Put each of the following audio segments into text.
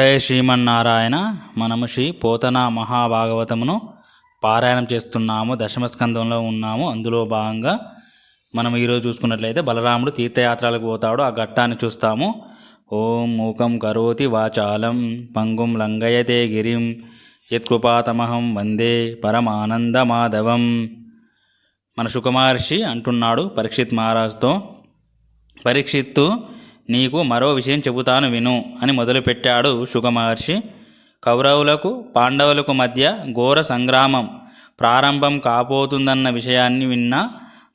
జయ శ్రీమన్నారాయణ మనము శ్రీ పోతన మహాభాగవతమును పారాయణం చేస్తున్నాము దశమస్కందంలో ఉన్నాము. అందులో భాగంగా మనం ఈరోజు చూసుకున్నట్లయితే బలరాముడు తీర్థయాత్రలకు పోతాడు ఆ ఘట్టాన్ని చూస్తాము. ఓం మూకం కరోతి వాచాలం పంగుం లంగయతే గిరిం యత్కృపాతమహం వందే పరమానందమాధవం. మన సుకుమహర్షి అంటున్నాడు పరీక్షిత్ మహారాజుతో. పరీక్షిత్తు నీకు మరో విషయం చెబుతాను విను అని మొదలుపెట్టాడు శుకమహర్షి కౌరవులకు పాండవులకు మధ్య ఘోర సంగ్రామం ప్రారంభం కాబోతుందన్న విషయాన్ని విన్న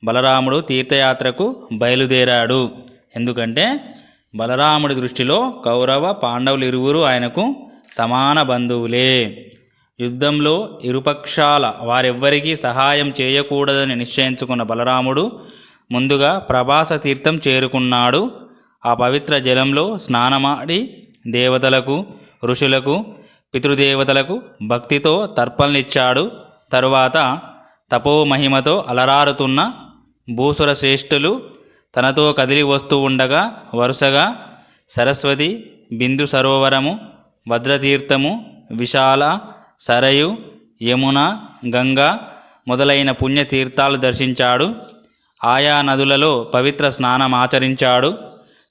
బలరాముడు తీర్థయాత్రకు బయలుదేరాడు. ఎందుకంటే బలరాముడి దృష్టిలో కౌరవ పాండవులు ఇరువురు ఆయనకు సమాన బంధువులే. యుద్ధంలో ఇరుపక్షాల వారెవ్వరికీ సహాయం చేయకూడదని నిశ్చయించుకున్న బలరాముడు ముందుగా ప్రభాస తీర్థం చేరుకున్నాడు. ఆ పవిత్ర జలంలో స్నానమాడి దేవతలకు ఋషులకు పితృదేవతలకు భక్తితో తర్పణలిచ్చాడు. తరువాత తపోమహిమతో అలరారుతున్న భూసుర శ్రేష్ఠులు తనతో కదిలి వస్తూ ఉండగా వరుసగా సరస్వతి బిందు సరోవరము భద్రతీర్థము విశాల సరయు యమున గంగా మొదలైన పుణ్యతీర్థాలు దర్శించాడు. ఆయా నదులలో పవిత్ర స్నానం ఆచరించాడు.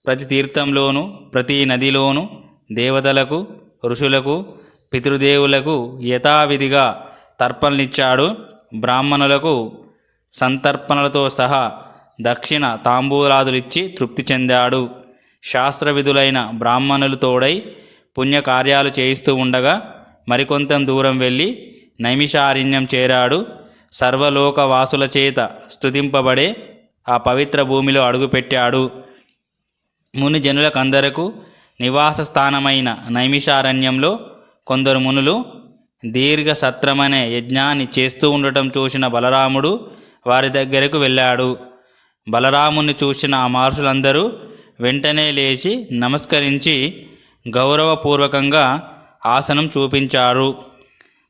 ప్రతి తీర్థంలోనూ ప్రతి నదిలోనూ దేవతలకు ఋషులకు పితృదేవులకు యథావిధిగా తర్పణలిచ్చాడు. బ్రాహ్మణులకు సంతర్పణలతో సహా దక్షిణ తాంబూలాదులిచ్చి తృప్తి చెందాడు. శాస్త్రవిధులైన బ్రాహ్మణులు తోడై పుణ్యకార్యాలు చేయిస్తూ ఉండగా మరికొంత దూరం వెళ్ళి నైమిషారణ్యం చేరాడు. సర్వలోకవాసుల చేత స్తుతింపబడే ఆ పవిత్ర భూమిలో అడుగుపెట్టాడు. ముని జనులకందరకు నివాస స్థానమైన నైమిషారణ్యంలో కొందరు మునులు దీర్ఘ సత్రమనే యజ్ఞాన్ని చేస్తూ ఉండటం చూసిన బలరాముడు వారి దగ్గరకు వెళ్ళాడు. బలరాముని చూసిన ఆ మహర్షులందరూ వెంటనే లేచి నమస్కరించి గౌరవపూర్వకంగా ఆసనం చూపించారు.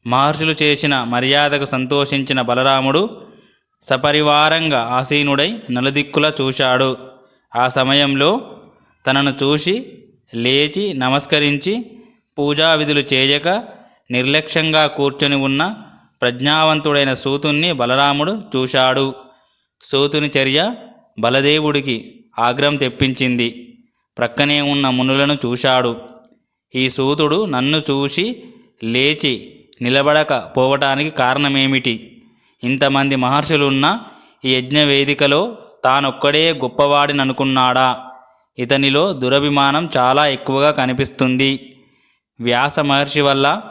మహర్షులు చేసిన మర్యాదకు సంతోషించిన బలరాముడు సపరివారంగా ఆసీనుడై నలుదిక్కులా చూశాడు. ఆ సమయంలో తనను చూసి లేచి నమస్కరించి పూజా విధులు చేయక నిర్లక్ష్యంగా కూర్చొని ఉన్న ప్రజ్ఞావంతుడైన సూతుణ్ణి బలరాముడు చూశాడు. సూతుని చర్య బలదేవుడికి ఆగ్రహం తెప్పించింది. ప్రక్కనే ఉన్న మునులను చూశాడు. ఈ సూతుడు నన్ను చూసి లేచి నిలబడక పోవటానికి కారణమేమిటి? ఇంతమంది మహర్షులున్న ఈ యజ్ఞ వేదికలో తానొక్కడే గొప్పవాడిననుకున్నాడా? ఇతనిలో దురభిమానం చాలా ఎక్కువగా కనిపిస్తుంది. వ్యాస మహర్షి వల్ల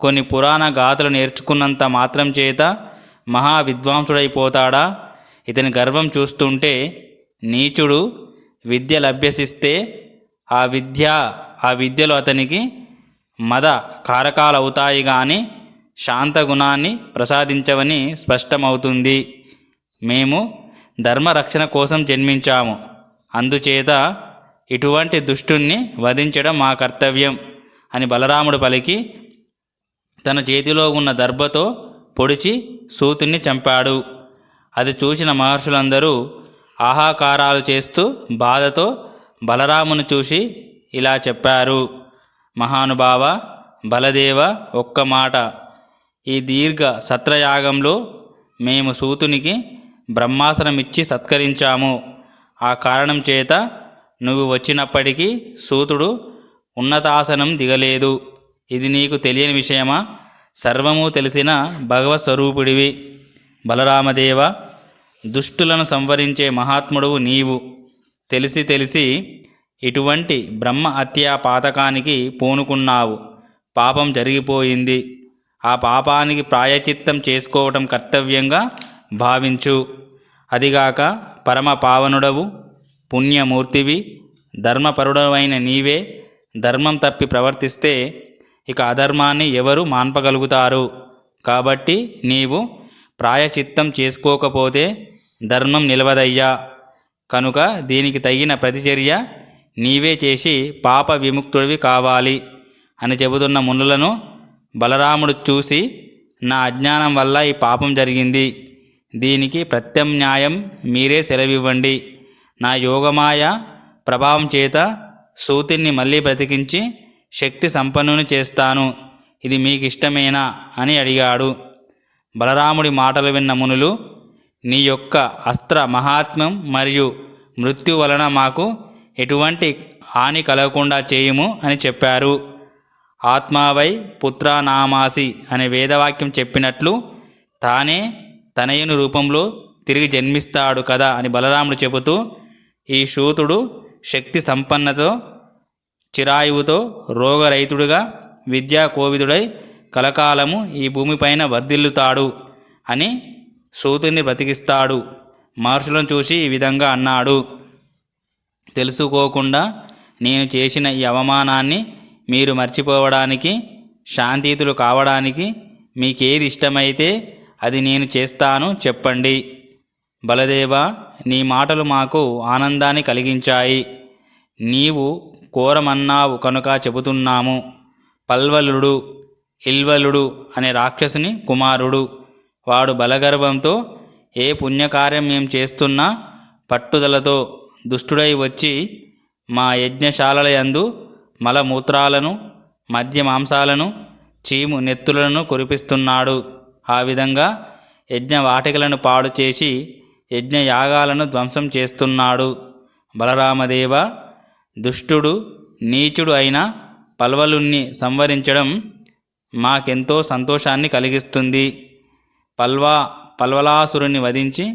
కొన్ని పురాణ గాథలు నేర్చుకున్నంత మాత్రం చేత మహా విద్వాంసుడైపోతాడా ఇతని గర్వం చూస్తుంటే నీచుడు విద్య లభ్యసిస్తే ఆ విద్య ఆ విద్యలు అతనికి మద కారకాలవుతాయి కానీ శాంత గుణాన్ని ప్రసాదించవని స్పష్టమవుతుంది. మేము ధర్మరక్షణ కోసం జన్మించాము. అందుచేత ఇటువంటి దుష్టుణ్ణి వధించడం మా కర్తవ్యం అని బలరాముడు పలికి తన చేతిలో ఉన్న దర్భతో పొడిచి సూతుణ్ణి చంపాడు. అది చూసిన మహర్షులందరూ ఆహాకారాలు చేస్తూ బాధతో బలరామును చూసి ఇలా చెప్పారు. మహానుభావ బలదేవ ఒక్క మాట. ఈ దీర్ఘ సత్రయాగంలో మేము సూతునికి బ్రహ్మాసనమిచ్చి సత్కరించాము. ఆ కారణం చేత నువ్వు వచ్చినప్పటికీ సూతుడు ఉన్నతాసనం దిగలేదు. ఇది నీకు తెలియని విషయమా? సర్వము తెలిసిన భగవత్ స్వరూపుడివి బలరామదేవ దుష్టులను సంవరించే మహాత్ముడువు నీవు. తెలిసి తెలిసి ఇటువంటి బ్రహ్మ హత్యా పాతకానికి పూనుకున్నావు. పాపం జరిగిపోయింది. ఆ పాపానికి ప్రాయచిత్తం చేసుకోవటం కర్తవ్యంగా భావించు. అదిగాక పరమ పావనుడవు పుణ్యమూర్తివి ధర్మపరుడవైన నీవే ధర్మం తప్పి ప్రవర్తిస్తే ఇక అధర్మాన్ని ఎవరు మాన్పగలుగుతారు? కాబట్టి నీవు ప్రాయచిత్తం చేసుకోకపోతే ధర్మం నిలవదయ్యా. కనుక దీనికి తగిన ప్రతిచర్య నీవే చేసి పాప విముక్తుడివి కావాలి. అని చెబుతున్న మునులను బలరాముడు చూసి నా అజ్ఞానం వల్ల ఈ పాపం జరిగింది. దీనికి ప్రత్యామ్నాయం మీరే సెలవివ్వండి. నా యోగమాయ ప్రభావం చేత సూతిని మళ్ళీ బ్రతికించి శక్తి సంపన్నుని చేస్తాను. ఇది మీకు ఇష్టమేనా అని అడిగాడు. బలరాముడి మాటలు విన్న మునులు నీ యొక్క అస్త్ర మహాత్మ్యం మరియు మృత్యు వలన మాకు ఎటువంటి హాని కలగకుండా చేయుము అని చెప్పారు. ఆత్మావై పుత్రానామాసి అనే వేదవాక్యం చెప్పినట్లు తానే తనయుని రూపంలో తిరిగి జన్మిస్తాడు కదా అని బలరాముడు చెబుతూ ఈ శూతుడు శక్తి సంపన్నతో చిరాయువుతో రోగరహితుడుగా విద్యా కోవిదుడై కలకాలము ఈ భూమిపైన వర్ధిల్లుతాడు అని సూతుని బ్రతికిస్తాడు మహర్షులను చూసి ఈ విధంగా అన్నాడు. తెలుసుకోకుండా నేను చేసిన ఈ అవమానాన్ని మీరు మర్చిపోవడానికి శాంతితులు కావడానికి మీకేది ఇష్టమైతే అది నేను చేస్తాను చెప్పండి. బలదేవ నీ మాటలు మాకు ఆనందాన్ని కలిగించాయి. నీవు కోరమన్నావు కనుక చెబుతున్నాము. పల్వలుడు ఇల్వలుడు అనే రాక్షసుని కుమారుడు. వాడు బలగర్వంతో ఏ పుణ్యకార్యం మేము చేస్తున్నా పట్టుదలతో దుష్టుడై వచ్చి మా యజ్ఞశాలల యందు మలమూత్రాలను మద్య మాంసాలను చీము నెత్తులను కురిపిస్తున్నాడు. ఆ విధంగా యజ్ఞ వాటికలను పాడు చేసి యజ్ఞయాగాలను ధ్వంసం చేస్తున్నాడు. బలరామదేవ దుష్టుడు నీచుడు అయిన పల్వలుణ్ణి సంవరించడం మాకెంతో సంతోషాన్ని కలిగిస్తుంది. పల్వా పల్వలాసురుని వధించి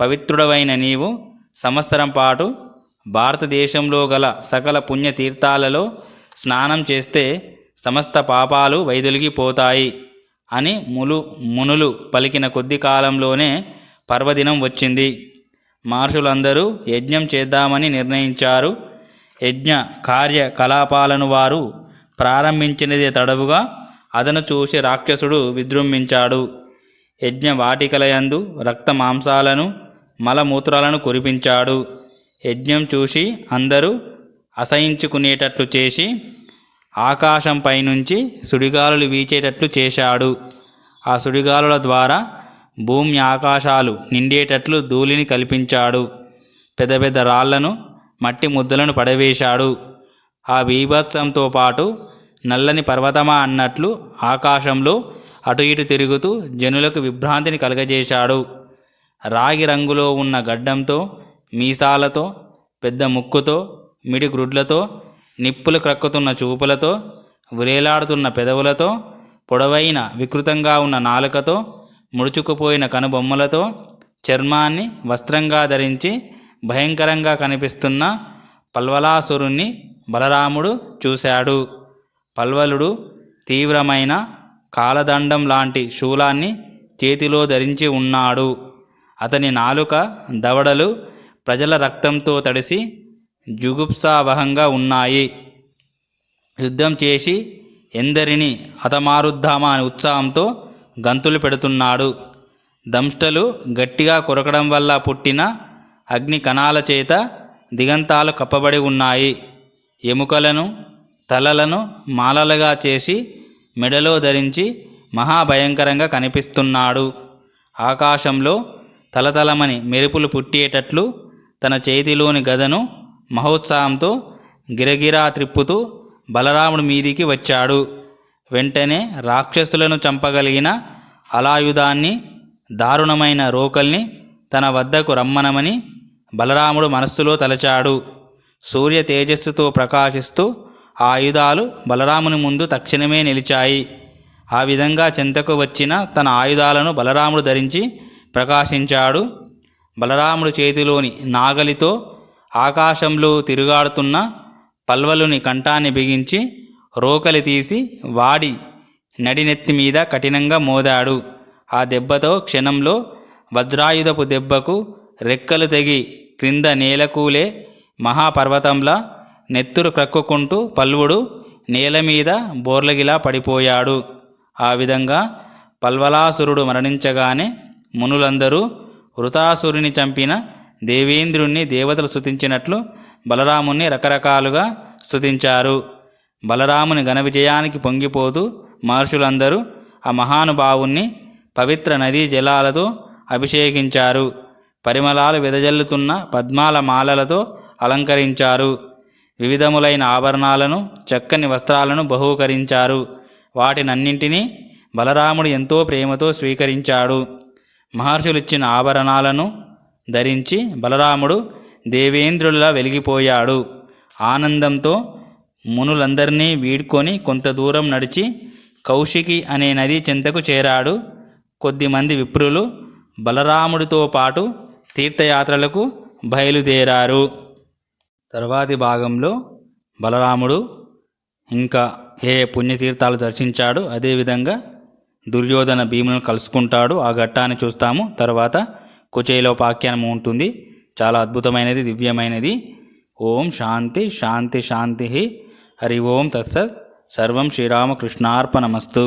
పవిత్రుడవైన నీవు సంవత్సరం పాటు భారతదేశంలో గల సకల పుణ్యతీర్థాలలో స్నానం చేస్తే సమస్త పాపాలు వైదొలిగిపోతాయి అని ములు మునులు పలికిన కొద్ది కాలంలోనే పర్వదినం వచ్చింది. మహర్షులందరూ యజ్ఞం చేద్దామని నిర్ణయించారు. యజ్ఞ కార్యకలాపాలను వారు ప్రారంభించినదే తడవుగా అదను చూసి రాక్షసుడు విజృంభించాడు. యజ్ఞ వాటికలయందు రక్త మాంసాలను మలమూత్రాలను కురిపించాడు. యజ్ఞం చూసి అందరూ అసహించుకునేటట్లు చేసి ఆకాశంపై నుంచి సుడిగాలులు వీచేటట్లు చేశాడు. ఆ సుడిగాలుల ద్వారా భూమి ఆకాశాలు నిండేటట్లు ధూళిని కల్పించాడు. పెద్ద పెద్ద రాళ్ళను మట్టి ముద్దలను పడవేశాడు. ఆ బీభత్సంతో పాటు నల్లని పర్వతమా అన్నట్లు ఆకాశంలో అటు ఇటు తిరుగుతూ జనులకు విభ్రాంతిని కలగజేశాడు. రాగి రంగులో ఉన్న గడ్డంతో మీసాలతో పెద్ద ముక్కుతో మిడి గ్రుడ్లతో నిప్పులు క్రక్కుతున్న చూపులతో ఉరేలాడుతున్న పెదవులతో పొడవైన వికృతంగా ఉన్న నాలుకతో ముడుచుకుపోయిన కనుబొమ్మలతో చర్మాన్ని వస్త్రంగా ధరించి భయంకరంగా కనిపిస్తున్న పల్వలాసురుణ్ణి బలరాముడు చూశాడు. పల్వలుడు తీవ్రమైన కాలదండం లాంటి శూలాన్ని చేతిలో ధరించి ఉన్నాడు. అతని నాలుక దవడలు ప్రజల రక్తంతో తడిసి జుగుప్సావహంగా ఉన్నాయి. యుద్ధం చేసి ఎందరిని హతమారుద్దామా అనే ఉత్సాహంతో గంతులు పెడుతున్నాడు. దంష్టలు గట్టిగా కొరకడం వల్ల పుట్టిన అగ్ని కణాల చేత దిగంతాలు కప్పబడి ఉన్నాయి. ఎముకలను తలలను మాలలుగా చేసి మెడలో ధరించి మహాభయంకరంగా కనిపిస్తున్నాడు. ఆకాశంలో తలతలమని మెరుపులు పుట్టేటట్లు తన చేతిలోని గదను మహోత్సాహంతో గిరగిరా త్రిప్పుతూ బలరాముడి మీదికి వచ్చాడు. వెంటనే రాక్షసులను చంపగలిగిన అలాయుధాన్ని దారుణమైన రోకల్ని తన వద్దకు రమ్మనమని బలరాముడు మనస్సులో తలచాడు. సూర్య తేజస్సుతో ప్రకాశిస్తూ ఆయుధాలు బలరాముని ముందు తక్షణమే నిలిచాయి. ఆ విధంగా చెంతకు వచ్చిన తన ఆయుధాలను బలరాముడు ధరించి ప్రకాశించాడు. బలరాముడు చేతిలోని నాగలితో ఆకాశంలో తిరుగాడుతున్న పల్వలుని కంఠాన్ని బిగించి రోకలి తీసి వాడి నడినెత్తి మీద కఠినంగా మోదాడు. ఆ దెబ్బతో క్షణంలో వజ్రాయుధపు దెబ్బకు రెక్కలు తెగి క్రింద నేలకూలే మహాపర్వతంలా నెత్తురు క్రక్కుకుంటూ పల్వుడు నేల మీద బోర్లగిలా పడిపోయాడు. ఆ విధంగా పల్వలాసురుడు మరణించగానే మునులందరూ వృతాసురుని చంపిన దేవేంద్రుణ్ణి దేవతలు స్థుతించినట్లు బలరాముణ్ణి రకరకాలుగా స్థుతించారు బలరాముని ఘన విజయానికి పొంగిపోతూ మహర్షులందరూ ఆ మహానుభావుణ్ణి పవిత్ర నదీ జలాలతో అభిషేకించారు. పరిమళాలు వెదజల్లుతున్న పద్మాల మాలలతో అలంకరించారు. వివిధములైన ఆభరణాలను చక్కని వస్త్రాలను బహూకరించారు. వాటినన్నింటినీ బలరాముడు ఎంతో ప్రేమతో స్వీకరించాడు. మహర్షులిచ్చిన ఆభరణాలను ధరించి బలరాముడు దేవేంద్రులా వెలిగిపోయాడు. ఆనందంతో మునులందరినీ వీడ్కొని కొంత దూరం నడిచి కౌశికి అనే నది చెంతకు చేరాడు. కొద్దిమంది విప్రులు బలరాముడితో పాటు తీర్థయాత్రలకు బయలుదేరారు. తర్వాతి భాగంలో బలరాముడు ఇంకా ఏ ఏ పుణ్యతీర్థాలు దర్శించాడు అదేవిధంగా దుర్యోధన భీములను కలుసుకుంటాడు. ఆ ఘట్టాన్ని చూస్తాము. తర్వాత కుచేలోపాఖ్యానం ఉంటుంది. చాలా అద్భుతమైనది దివ్యమైనది. ఓం శాంతి శాంతి శాంతి. ஹரி ஓம் தத்சத் சர்வம் ஸ்ரீராமகிருஷ்ணார்ப்பணமஸ்து